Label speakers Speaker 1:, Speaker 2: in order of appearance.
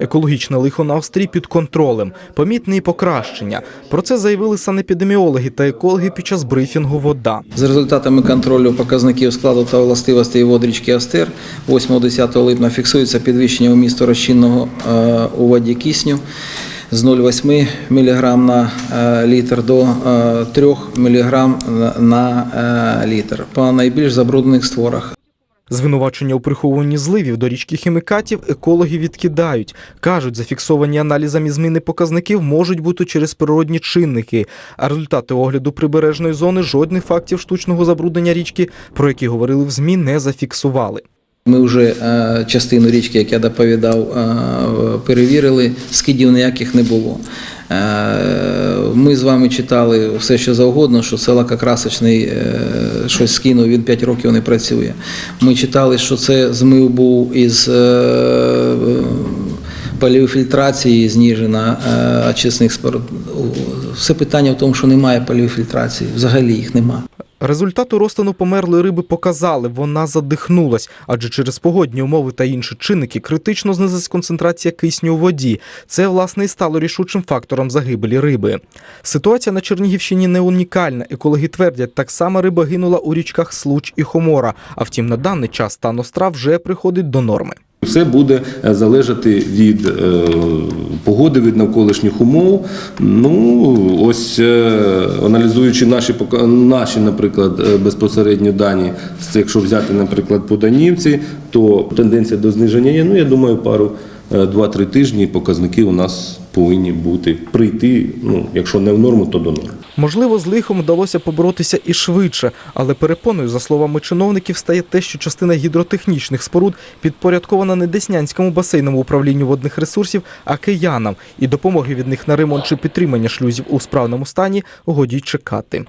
Speaker 1: Екологічне лихо на Австрії під контролем, помітне покращення. Про це заявили санепідеміологи та екологи під час брифінгу «Вода».
Speaker 2: За результатами контролю показників складу та властивостей вод річки Астер 8-10 липня фіксується підвищення вмісту розчинного е, у воді кисню з 0,8 мг на е, літр до е, 3 мг на е, літр по найбільш забруднених створах.
Speaker 1: Звинувачення у приховуванні зливів до річки хімікатів екологи відкидають. Кажуть, зафіксовані аналізами зміни показників можуть бути через природні чинники. А результати огляду прибережної зони жодних фактів штучного забруднення річки, про які говорили в ЗМІ, не зафіксували.
Speaker 2: Ми вже е, частину річки, як я доповідав, е, перевірили, скидів ніяких не було. Е, Ми з вами читали все, що завгодно, що це лакокрасочний щось скинув, він 5 років не працює. Ми читали, що це змив був із поліофільтрації зніжена очисних споруд. Все питання в тому, що немає поліофільтрації, взагалі їх немає.
Speaker 1: Результати розтину померлої риби показали, вона задихнулась, адже через погодні умови та інші чинники критично знизилась концентрація кисню у воді. Це, власне, і стало рішучим фактором загибелі риби. Ситуація на Чернігівщині не унікальна. Екологи твердять, так само риба гинула у річках Случ і Хомора. А втім, на даний час стан остра вже приходить до норми.
Speaker 3: Все буде е, залежати від е, погоди, від навколишніх умов. Ну ось е, аналізуючи наші наші, наприклад, безпосередньо дані, якщо взяти, наприклад, по Данівці, то тенденція до зниження є. Ну я думаю, пару е, 2-3 тижні показники у нас повинні бути прийти. Ну якщо не в норму, то до норми.
Speaker 1: Можливо, з лихом вдалося поборотися і швидше, але перепоною, за словами чиновників, стає те, що частина гідротехнічних споруд підпорядкована не Деснянському басейному управлінню водних ресурсів, а киянам, і допомоги від них на ремонт чи підтримання шлюзів у справному стані годі чекати.